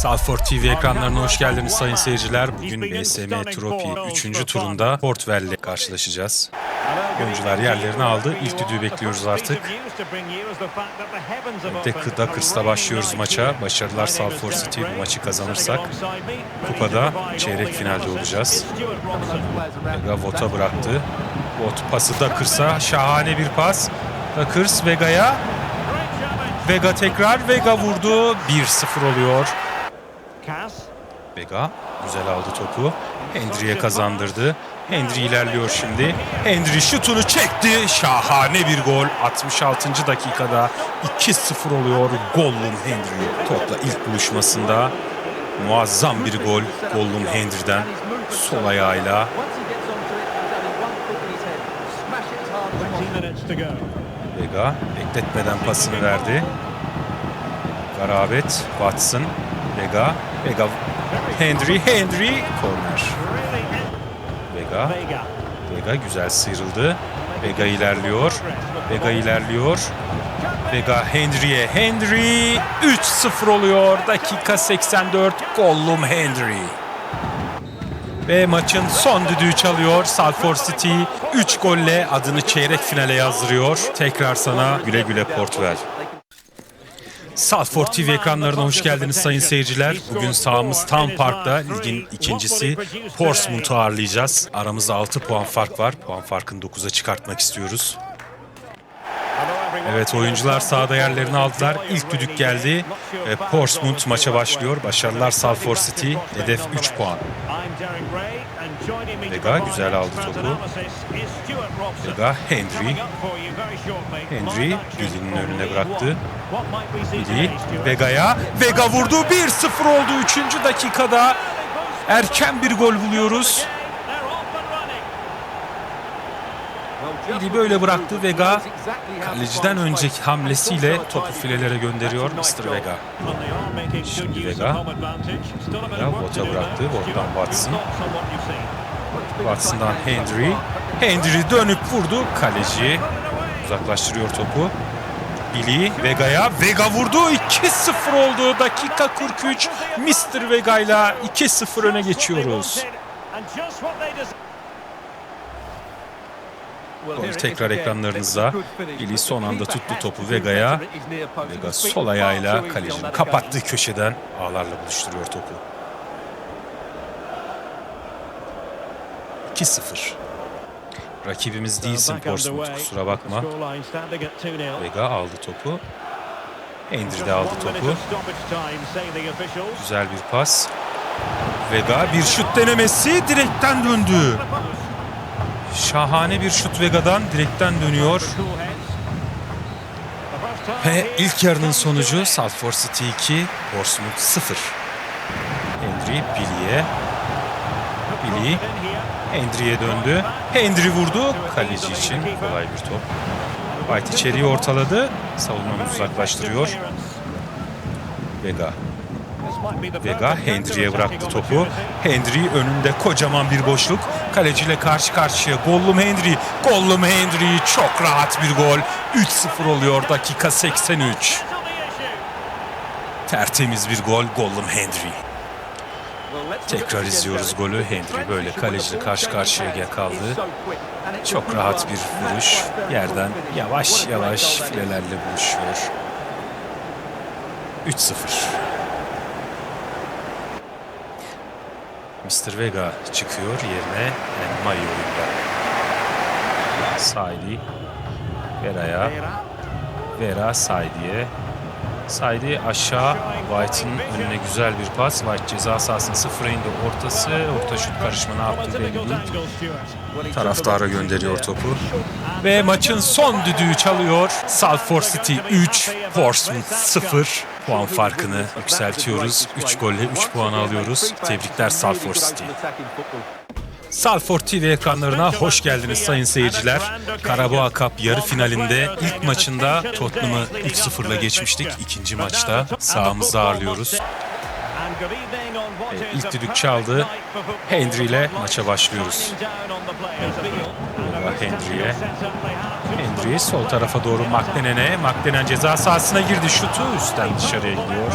Salford TV ekranlarına hoş geldiniz sayın seyirciler. Bugün BSM Trofi 3. turunda Portwell ile karşılaşacağız. Oyuncular yerlerini aldı. İlk düdüğü bekliyoruz artık. Deck Duckers'la başlıyoruz maça. Başarılar Salford City bu maçı kazanırsak. Kupada çeyrek finalde olacağız. Vega Vot'a bıraktı. Vot pası Duckers'a. Şahane bir pas. Duckers Vega'ya. Vega tekrar. Vega vurdu. 1-0 oluyor. Vega güzel aldı topu. Hendry'e kazandırdı. Hendry ilerliyor şimdi. Hendry şutunu çekti. Şahane bir gol. 66. dakikada 2-0 oluyor Gollum Hendry. Topla ilk buluşmasında muazzam bir gol Gollum Hendry'den. Sol ayağıyla Vega bekletmeden pasını verdi. Garabet, Watson, Vega, Vega, Hendry, Hendry, corner. Vega, Vega güzel sıyrıldı. Vega ilerliyor. Vega ilerliyor. Vega Hendry'e. Hendry 3-0 oluyor. Dakika 84. Gollum Hendry. Ve maçın son düdüğü çalıyor. Salford City 3 golle adını çeyrek finale yazdırıyor. Tekrar sana güle güle Portwell. Salford TV ekranlarına hoş geldiniz sayın seyirciler. Bugün sahamız Town Park'ta ligin ikincisi Portsmouth'u ağırlayacağız. Aramızda 6 puan fark var. Puan farkını 9'a çıkartmak istiyoruz. Evet oyuncular sahada yerlerini aldılar. İlk düdük geldi. Portsmouth maça başlıyor. Başarılar Salford City. Hedef 3 puan. Vega güzel aldı topu. Vega Hendry. Hendry Billy'nin önüne bıraktı. Billy Vega'ya. Vega vurdu. 1-0 oldu 3. dakikada. Erken bir gol buluyoruz. Billy böyle bıraktı. Vega kaleciden önceki hamlesiyle topu filelere gönderiyor Mr. Vega. Şimdi Vega. Vega Vot'a bıraktı. Vot'tan Watson. Watson'dan Hendry. Hendry dönüp vurdu. Kaleci uzaklaştırıyor topu. Billy Vega'ya. Vega vurdu. 2-0 oldu. Dakika 43. Mr. Vega ile 2-0 öne geçiyoruz. Gol tekrar ekranlarınızda. Billy son anda tuttu topu Vega'ya. Vega sol ayağıyla kalecinin kapattığı köşeden ağlarla buluşturuyor topu. 2-0. Rakibimiz değilsin Portsmouth kusura bakma. Vega aldı topu. Hendry de aldı topu. Güzel bir pas. Vega bir şut denemesi direkten döndü. Şahane bir şut Vega'dan direkten dönüyor. Ve ilk yarının sonucu Salford City 2, Portsmouth 0. Hendry Billy'e. Billy Hendry'e döndü. Hendry vurdu. Kaleci için kolay bir top. White içeriği ortaladı. Savunmamızı uzaklaştırıyor. Vega. Vega Hendry'e bıraktı topu. Hendry önünde kocaman bir boşluk. Kaleciyle karşı karşıya. Gollum Hendry. Gollum Hendry çok rahat bir gol. 3-0 oluyor dakika 83. Tertemiz bir gol Gollum Hendry. Tekrar izliyoruz golü. Hendry böyle kaleciyle karşı karşıya kaldı. Çok rahat bir vuruş. Yerden yavaş yavaş filelerle buluşuyor. 3-0. Mr. Vega çıkıyor yerine Enmay oyunda. Saidi Vera'ya Vera Saidi'ye Saidi aşağı White'ın önüne güzel bir pas. White ceza sahasının sıfıra indi ortası. Orta şut karışma ne yaptı belli değil. Taraftara gönderiyor topu. Ve maçın son düdüğü çalıyor. Salford City 3, Portsmouth 0. Puan farkını yükseltiyoruz. 3 golle 3 puan alıyoruz. Tebrikler Salford City. Salford TV ekranlarına hoş geldiniz sayın seyirciler. Karabağ Cup yarı finalinde ilk maçında Tottenham'ı 3-0'la geçmiştik. İkinci maçta sahamızda ağırlıyoruz. E, ilk düdük çaldı. Hendry ile maça başlıyoruz. Hendry'e. Hendry sol tarafa doğru McLennan'e. McLennan ceza sahasına girdi. Şutu üstten dışarıya gidiyor.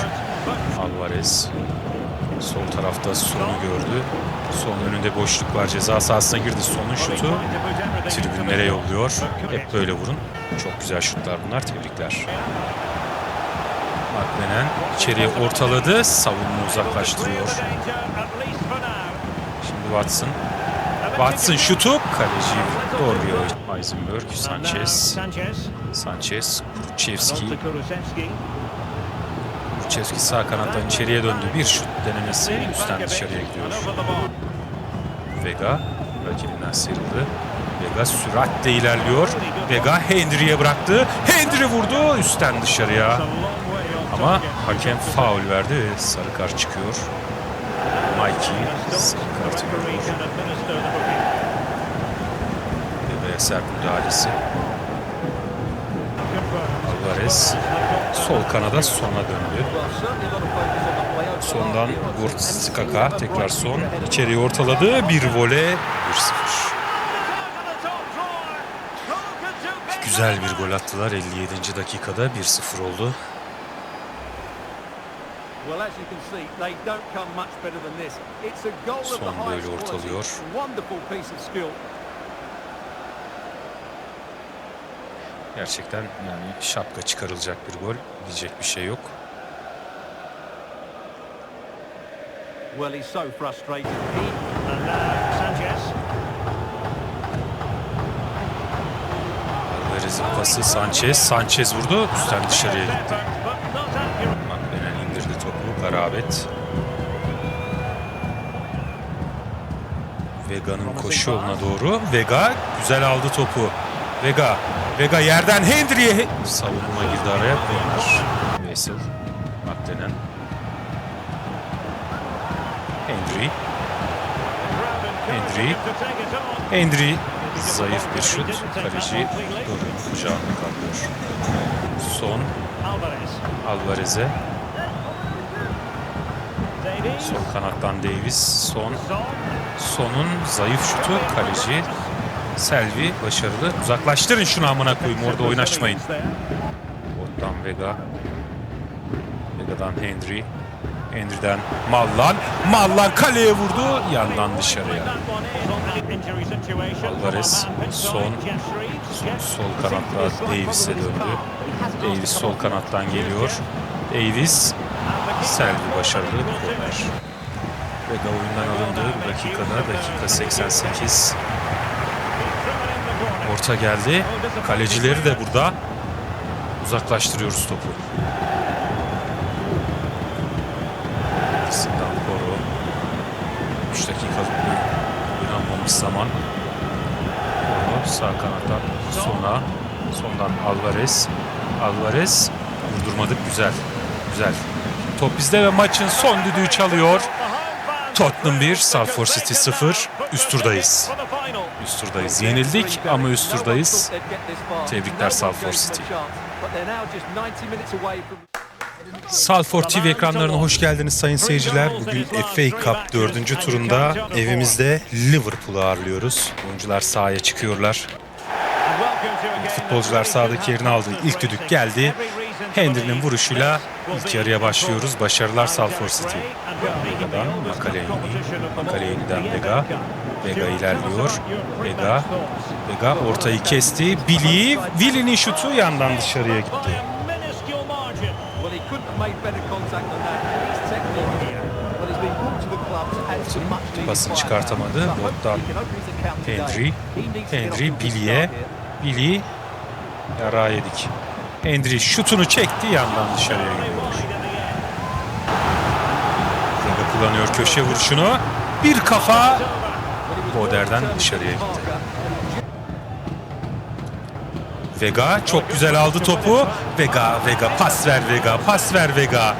Alvarez. Sol tarafta Son'u gördü. Son önünde boşluk var. Ceza sahasına girdi. Son'un şutu tribünlere yolluyor. Hep böyle vurun. Çok güzel şutlar bunlar. Tebrikler. Akmenen içeriye ortaladı. Savunma uzaklaştırıyor. Şimdi Watson. Watson şutu. Kaleci doğru bir oyun. Eisenberg, Sanchez, Sanchez, Kuruchevski. Kuruchevski sağ kanattan içeriye döndü. Bir şut denemesi üstten dışarıya gidiyor. Vega rakibinden sıyrıldı. Vega süratle ilerliyor. Vega Hendry'e bıraktı. Hendry vurdu üstten dışarıya. Ama hakem faul verdi ve sarı kart çıkıyor. Mikey sarı kartı görüyor. Vega'ya sert müdahalesi. Alvarez sol kanada sona döndü. Sondan Gurtskaka tekrar son. İçeriye ortaladı. Bir vole 1-0. Güzel bir gol attılar. 57. dakikada 1-0 oldu. Well, as you Gerçekten yani şapka çıkarılacak bir gol. Diyecek bir şey yok. Well, he's so frustrated. He Alvarez'in pası Sanchez. Sanchez vurdu. Üstten dışarıya gitti. Makbenen indirdi topu. Garabet. Vega'nın koşu yoluna doğru. Vega güzel aldı topu. Vega. Vega yerden Hendry'e. Savunma girdi araya. Corner. Veysel. Makbenen. Hendry. Hendry. Hendry. Zayıf bir şut. Kaleci Doruk'un kucağında kalıyor. Son. Alvarez'e. Sol kanattan Davis. Son. Son'un zayıf şutu. Kaleci Selvi başarılı. Uzaklaştırın şunu amına koyayım. Orada oynaşmayın. Oradan Vega. Vega'dan Hendry. Hendry'den Mallan. Mallan kaleye vurdu. Yandan dışarıya. Alvarez son. Son sol kanatla Davis'e döndü. Davis sol kanattan geliyor. Davis Selvi başarılı korner. Vega oyundan alındı bu dakikada. Dakika 88. Orta geldi. Kalecileri de burada. Uzaklaştırıyoruz topu. Koro. 3 dakikalık bir oynanmamış zaman. Koro sağ kanattan sona. Sondan Alvarez. Alvarez vurdurmadık. Güzel. Güzel. Top bizde ve maçın son düdüğü çalıyor. Tottenham 1, Salford City 0. Üst turdayız. Üst turdayız. Yenildik ama üst turdayız. Tebrikler Salford City. Salford TV ekranlarına hoş geldiniz sayın seyirciler. Bugün FA Cup 4. turunda evimizde Liverpool'u ağırlıyoruz. Oyuncular sahaya çıkıyorlar. Futbolcular sahadaki yerini aldı. İlk düdük geldi. Hendry'nin vuruşuyla ilk yarıya başlıyoruz. Başarılar Salford City. Makaleyni. Makaleyni'den Vega. Vega ilerliyor. Vega. Vega ortayı kesti. Billy. Willy'nin şutu yandan dışarıya gitti. Pasını çıkartamadı. Bottan he can open his account today. Hendry. He needs to get Hendry off to a good Billy'e. Billy. Yara yedik. Hendry şutunu çekti. Yandan dışarıya gidiyor. Vega kullanıyor köşe vuruşunu. Bir kafa. Boder'den dışarıya gitti. Vega çok güzel aldı topu. Vega, Vega pas ver Vega, pas ver Vega.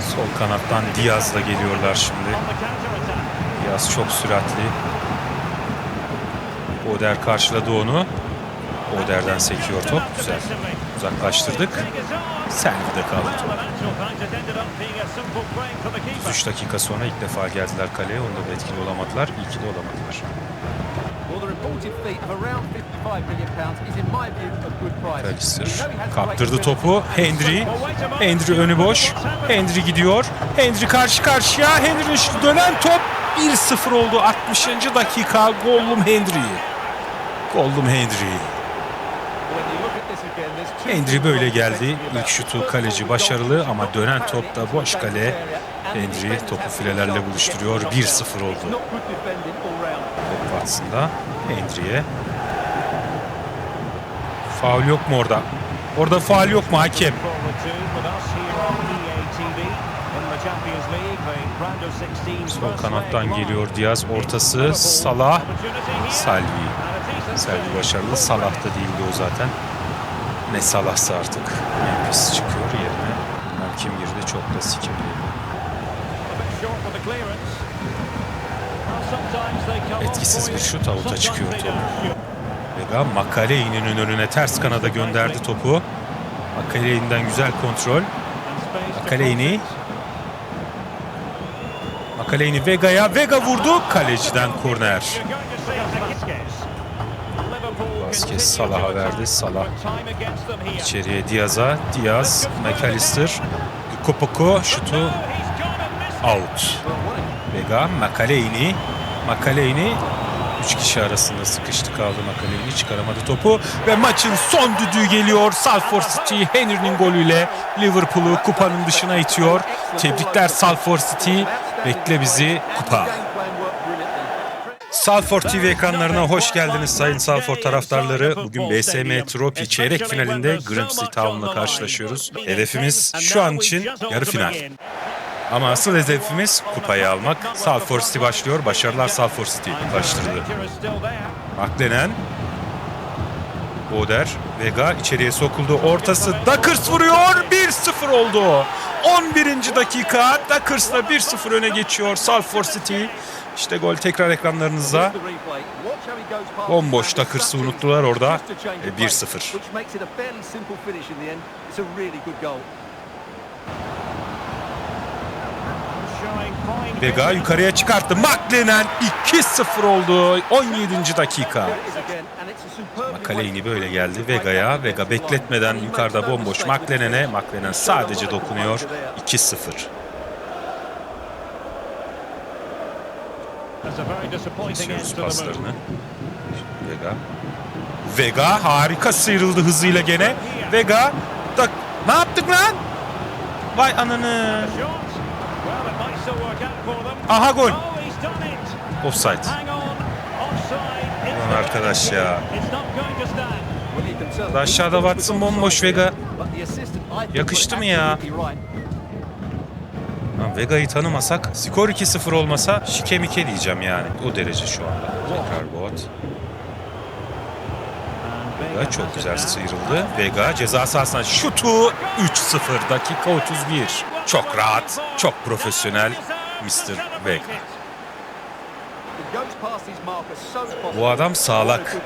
Sol kanattan Diaz'la geliyorlar şimdi. Diaz çok süratli. Oder karşıladı onu. Oder'den sekiyor top. Güzel. Uzaklaştırdık. Selvi'de kaldı top. 3 dakika sonra ilk defa geldiler kaleye. Onda da etkili olamadılar. İyi ki de olamadılar. Well, the reported fee of around 55 million pounds is in my view a good price. Alistair We know he has kaptırdı topu. strength. Hendry önü boş. Hendry gidiyor. Hendry karşı karşıya. Hendry'nin şutu dönen top 1-0 oldu. 60. dakika. Gollum Hendry. Gollum Hendry. Things böyle geldi. İlk şutu kaleci başarılı ama dönen topta into boş kale. defenders topu filelerle buluşturuyor. get knocked 1-0 down. oldu. Watson'da Hendry'e. Faul yok mu orada? Orada faul yok mu hakem? Sol kanattan geliyor Diaz. Ortası Salah. Salvi. Salvi başarılı. Salah da değildi o zaten. Ne Salah'sa artık. Memphis çıkıyor yerine. Bilmem kim girdi çok da sikimli. Etkisiz bir şut avuta çıkıyor top. Vega Makaley'nin önüne ters kanada gönderdi topu. Makaley'den güzel kontrol. Makaleyni. Makaleyni Vega'ya. Vega vurdu. Kaleciden korner. Vasquez Salah'a verdi. Salah içeriye Diaz'a. Diaz, McAllister. Kopoko şutu out. Vega, Makaleyni. Makaleyni. Üç kişi arasında sıkıştı kaldı Makaleyni. Çıkaramadı topu. Ve maçın son düdüğü geliyor. Salford City Henry'nin golüyle Liverpool'u kupanın dışına itiyor. Tebrikler Salford City. Bekle bizi kupa. Salford TV ekranlarına hoş geldiniz sayın Salford taraftarları. Bugün BSM Trophy çeyrek finalinde Grimsby Town'la karşılaşıyoruz. Hedefimiz şu an için yarı final. Ama asıl hedefimiz kupayı almak. Salford City başlıyor. Başarılar Salford City başladı. McLennan. Boder. Vega içeriye sokuldu. Ortası Duckers vuruyor. 1-0 oldu. 11. dakika. Duckers'la 1-0 öne geçiyor Salford City. İşte gol tekrar ekranlarınızda. Bomboş Duckers'ı unuttular orada. E, 1-0. Vega yukarıya çıkarttı. McLennan 2-0 oldu. 17. dakika. Makaleyni böyle geldi Vega'ya. Vega bekletmeden yukarıda bomboş McLennan'e. McLennan sadece dokunuyor. 2-0. Kesiyoruz paslarını. Vega. Vega harika sıyrıldı hızıyla gene. Vega da ne yaptık lan? Vay ananı. Aha gol. Offside. Ulan arkadaş ya. Aşağıda Watson bomboş Vega. Yakıştı mı ya? Vega'yı tanımasak, skor 2-0 olmasa şike mike diyeceğim yani. O derece şu anda. Tekrar bot. Vega çok güzel sıyrıldı. Vega ceza sahasına şutu 3-0 dakika 31. Çok rahat, çok profesyonel Mr. Vega. Bu adam sağlak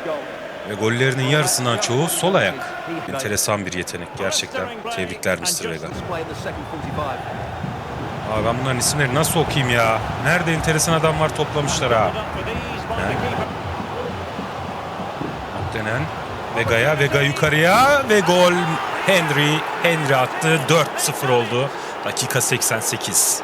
ve gollerinin yarısından çoğu sol ayak. Enteresan bir yetenek gerçekten. Tebrikler Mr. Vega. Abi ben bunların isimleri nasıl okuyayım ya? Nerede enteresan adam var toplamışlar ha. Denen Vega'ya, Vega yukarıya ve gol Henry. Henry attı. 4-0 oldu. Dakika 88.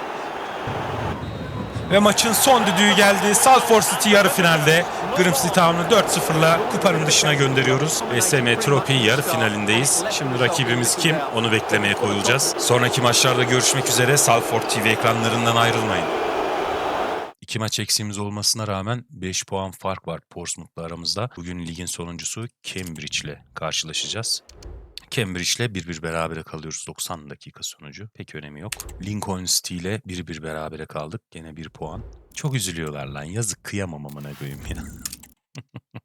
Ve maçın son düdüğü geldi. Salford City yarı finalde. Grimsby Town'u 4-0'la kupanın dışına gönderiyoruz. BSM Trophy yarı finalindeyiz. Şimdi rakibimiz kim? Onu beklemeye koyulacağız. Sonraki maçlarda görüşmek üzere. Salford TV ekranlarından ayrılmayın. İki maç eksiğimiz olmasına rağmen 5 puan fark var Portsmouth'la aramızda. Bugün ligin sonuncusu Cambridge ile karşılaşacağız. Cambridge ile 1-1 berabere kalıyoruz 90 dakika sonucu. Pek önemi yok. Lincoln City ile 1-1 berabere kaldık. Gene 1 puan. Çok üzülüyorlar lan. Yazık kıyamam amına koyayım ya.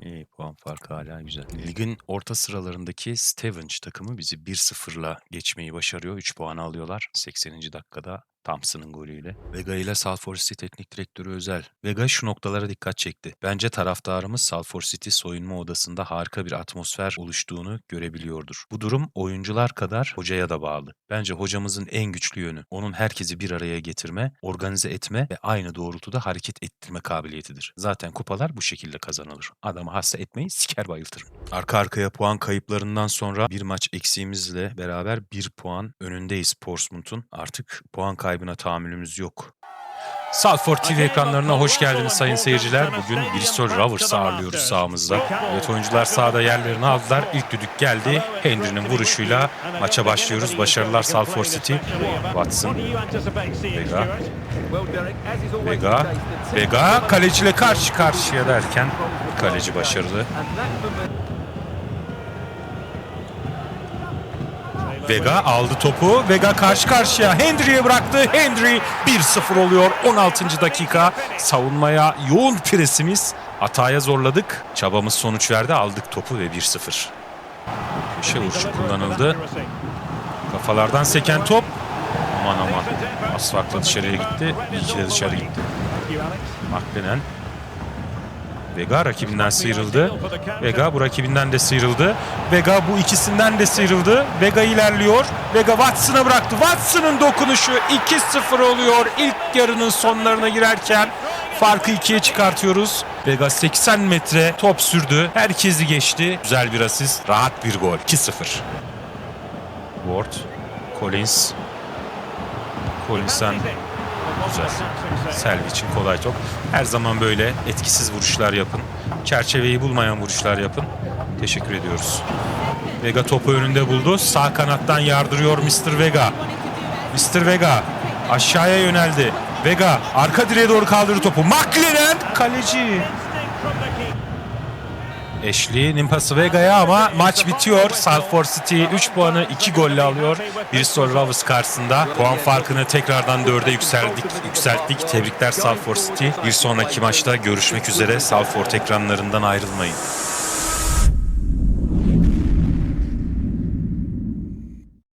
İyi puan farkı hala güzel. Ligin orta sıralarındaki Stevenage takımı bizi 1-0'la geçmeyi başarıyor. 3 puan alıyorlar. 80. dakikada Thompson'ın golüyle. Vega ile Salford City teknik direktörü özel. Vega şu noktalara dikkat çekti. Bence taraftarımız Salford City soyunma odasında harika bir atmosfer oluştuğunu görebiliyordur. Bu durum oyuncular kadar hocaya da bağlı. Bence hocamızın en güçlü yönü onun herkesi bir araya getirme, organize etme ve aynı doğrultuda hareket ettirme kabiliyetidir. Zaten kupalar bu şekilde kazanılır. Adamı hasta etmeyi siker bayıltırım. Arka arkaya puan kayıplarından sonra bir maç eksiğimizle beraber bir puan önündeyiz Portsmouth'un. Artık puan kaybına tahammülümüz yok. Salford TV ekranlarına hoş geldiniz sayın seyirciler. Bugün Bristol Rovers'ı ağırlıyoruz sahamızda. Evet oyuncular sahada yerlerini aldılar. İlk düdük geldi. Henry'nin vuruşuyla maça başlıyoruz. Başarılar Salford City. Watson, Vega, Vega, Vega kaleciyle karşı karşıya derken kaleci başarılı. Vega aldı topu. Vega karşı karşıya Hendry'e bıraktı. Hendry 1-0 oluyor 16. dakika. Savunmaya yoğun presimiz. Hataya zorladık. Çabamız sonuç verdi. Aldık topu ve 1-0. Köşe vuruşu kullanıldı. Kafalardan seken top. Aman aman. Asfakla dışarıya gitti. İyi ki de dışarı gitti. McLennan. Vega rakibinden sıyrıldı. Vega bu rakibinden de sıyrıldı. Vega bu ikisinden de sıyrıldı. Vega ilerliyor. Vega Watson'a bıraktı. Watson'ın dokunuşu 2-0 oluyor. İlk yarının sonlarına girerken farkı ikiye çıkartıyoruz. Vega 80 metre top sürdü. Herkesi geçti. Güzel bir asist. Rahat bir gol. 2-0. Ward. Collins. Collins'ten Güzel. Selvi için kolay top. Her zaman böyle etkisiz vuruşlar yapın. Çerçeveyi bulmayan vuruşlar yapın. Teşekkür ediyoruz. Vega topu önünde buldu. Sağ kanattan yardırıyor Mr. Vega. Mr. Vega aşağıya yöneldi. Vega arka direğe doğru kaldırdı topu. McLaren kaleci. Ashley'nin pası Vega'ya ama maç bitiyor. Salford City 3 puanı 2 golle alıyor. Bristol Rovers karşısında. Puan farkını tekrardan 4'e yükseldik, yükselttik. Tebrikler Salford City. Bir sonraki maçta görüşmek üzere. Salford ekranlarından ayrılmayın.